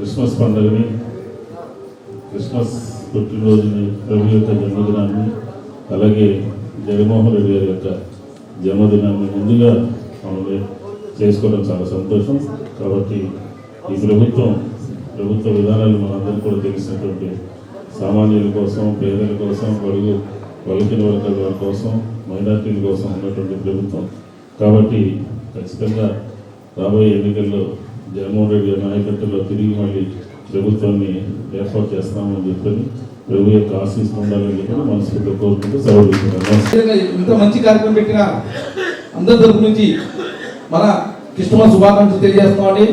Christmas పండుగని Christmas పుట్టినరోజుని ప్రభు యొక్క జన్మదినాన్ని అలాగే జగన్మోహన్ రెడ్డి గారి యొక్క జన్మదినాన్ని ముందుగా మనమే చేసుకోవడం చాలా సంతోషం. కాబట్టి ఈ ప్రభుత్వం ప్రభుత్వ విధానాలు మనందరికీ కూడా తెలిసినటువంటి సామాన్యుల కోసం పేదల కోసం బడుగు వలకిన వర్గాల వారి కోసం మైనార్టీల కోసం ఉన్నటువంటి ప్రభుత్వం. కాబట్టి ఖచ్చితంగా రాబోయే ఎన్నికల్లో జగన్మోహన్ రెడ్డి గారి నాయకత్వంలో తిరిగి మళ్ళీ ప్రభుత్వాన్ని ఏర్పాటు చేస్తామని చెప్పని ప్రభు యొక్క ఆశీస్సు ఉండాలని చెప్పి మనస్ఫూర్తిగా కోరుకుంటూ సెలవు ఇంత మంచి కార్యక్రమం పెట్టిన అందరి తరపు నుంచి మన క్రిస్టమస్ శుభాకాంక్షలు తెలియజేస్తామండి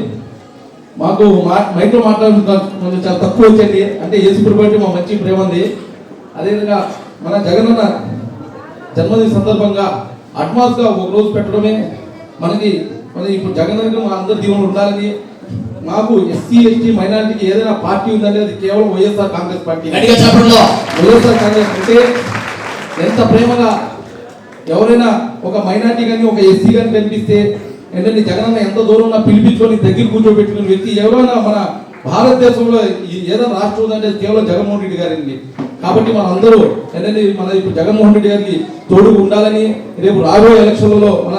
మాకు మా మైక్లో మాట్లాడుతున్నాం కొంచెం చాలా తక్కువ వచ్చండి అంటే యేసుపురి బట్టి మా మంచి ప్రేమ ఉంది. అదేవిధంగా మన జగనన్న జన్మదిన సందర్భంగా అడ్వాన్స్గా ఒక రోజు పెట్టడమే మనకి మన ఇప్పుడు జగనన్న మా అందరి దీవెనలు ఉండాలని మాకు ఎస్సీ ఎస్టీ మైనారిటీకి ఏదైనా పార్టీ ఉందంటే అది కేవలం వైఎస్ఆర్ కాంగ్రెస్ పార్టీ. వైఎస్ఆర్ కాంగ్రెస్ అంటే ఎంత ప్రేమగా ఎవరైనా ఒక మైనార్టీ కానీ ఒక ఎస్సీ కానీ కనిపిస్తే ఏంటంటే జగనన్న ఎంత దూరంలో పిలిపించుకొని దగ్గర కూర్చోబెట్టుకున్న వ్యక్తి ఎవరైనా మన భారతదేశంలో ఏదైనా రాష్ట్రం ఉందంటే కేవలం జగన్మోహన్ రెడ్డి గారండి. కాబట్టి మన అందరూ ఏంటంటే మన ఇప్పుడు జగన్మోహన్ రెడ్డి గారికి తోడుగా ఉండాలని రేపు రాబోయే ఎలక్షన్లలో మన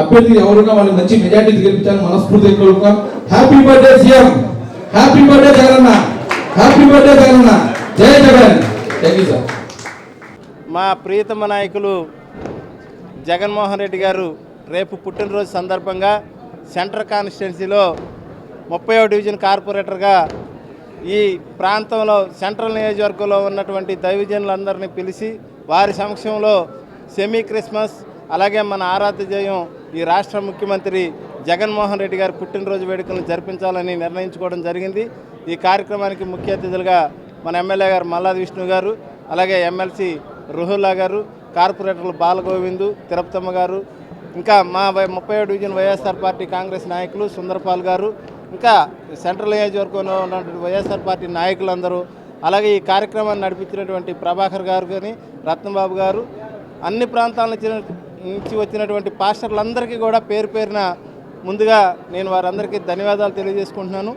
అభ్యర్థి ఎవరున్నా వాళ్ళకి మంచి మెజార్టీ గెలిపించాలని మనస్ఫూర్తి కోరుకున్నాం happy birthday CM happy birthday Jagananna happy birthday జగనన్న జై జగన్ థ్యాంక్ యూ సార్ మా ప్రియతమ నాయకులు జగన్మోహన్ రెడ్డి గారు రేపు పుట్టినరోజు సందర్భంగా సెంట్రల్ కాన్స్టిట్యున్సీలో ముప్పై డివిజన్ కార్పొరేటర్గా ఈ ప్రాంతంలో సెంట్రల్ నియోజకవర్గంలో ఉన్నటువంటి దైవజనులందరినీ పిలిచి వారి సమక్షంలో సెమీ క్రిస్మస్ అలాగే మన ఆరాధ్య జయం ఈ రాష్ట్ర ముఖ్యమంత్రి జగన్మోహన్ రెడ్డి గారి పుట్టినరోజు వేడుకలను జరిపించాలని నిర్ణయించుకోవడం జరిగింది. ఈ కార్యక్రమానికి ముఖ్య అతిథులుగా మన ఎమ్మెల్యే గారు మల్లాది విష్ణు గారు అలాగే ఎమ్మెల్సీ రుహుల్లా గారు కార్పొరేటర్లు బాలగోవిందు తిరుపతమ్మ గారు ఇంకా మా వై- ముప్పై డివిజన్ వైఎస్ఆర్ పార్టీ కాంగ్రెస్ నాయకులు సుందరపాల్ గారు ఇంకా సెంట్రల్ నియోజకవర్గంలో ఉన్నటువంటి వైఎస్ఆర్ పార్టీ నాయకులందరూ అలాగే ఈ కార్యక్రమాన్ని నడిపించినటువంటి ప్రభాకర్ గారు కానీ రత్నబాబు గారు అన్ని ప్రాంతాల నుంచి నుంచి వచ్చినటువంటి పాస్టర్లందరికీ కూడా పేరు పేరున ముందుగా నేను వారందరికీ ధన్యవాదాలు తెలియజేసుకుంటున్నాను.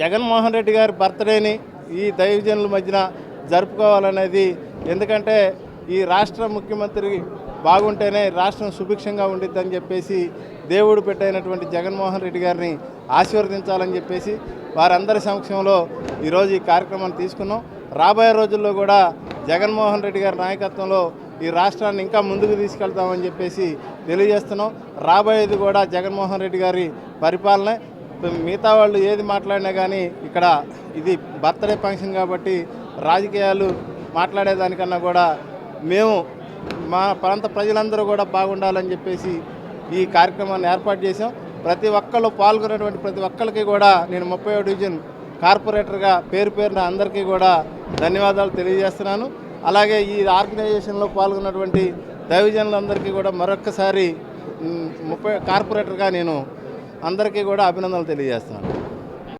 జగన్మోహన్ రెడ్డి గారి బర్త్డేని ఈ దైవజనుల మధ్యన జరుపుకోవాలనేది ఎందుకంటే ఈ రాష్ట్ర ముఖ్యమంత్రి బాగుంటేనే రాష్ట్రం సుభిక్షంగా ఉండిద్దని చెప్పేసి దేవుడు పెట్టైనటువంటి జగన్మోహన్ రెడ్డి గారిని ఆశీర్వదించాలని చెప్పేసి వారందరి సమక్షంలో ఈరోజు ఈ కార్యక్రమాన్ని తీసుకున్నాం. రాబోయే రోజుల్లో కూడా జగన్మోహన్ రెడ్డి గారి నాయకత్వంలో ఈ రాష్ట్రాన్ని ఇంకా ముందుకు తీసుకెళ్తామని చెప్పేసి తెలియజేస్తున్నాం. రాబోయేది కూడా జగన్మోహన్ రెడ్డి గారి పరిపాలనే. మిగతా వాళ్ళు ఏది మాట్లాడినా కానీ ఇక్కడ ఇది బర్త్డే ఫంక్షన్ కాబట్టి రాజకీయాలు మాట్లాడేదానికన్నా కూడా మేము మా ప్రాంత ప్రజలందరూ కూడా బాగుండాలని చెప్పేసి ఈ కార్యక్రమాన్ని ఏర్పాటు చేశాం. ప్రతి ఒక్కళ్ళు పాల్గొనేటువంటి ప్రతి ఒక్కరికి కూడా నేను ముప్పై డివిజన్ కార్పొరేటర్గా పేరు పేరున అందరికీ కూడా ధన్యవాదాలు తెలియజేస్తున్నాను. అలాగే ఈ ఆర్గనైజేషన్లో పాల్గొన్నటువంటి దైవజనులందరికీ కూడా మరొక్కసారి ముప్పై కార్పొరేటర్గా నేను అందరికీ కూడా అభినందనలు తెలియజేస్తున్నాను.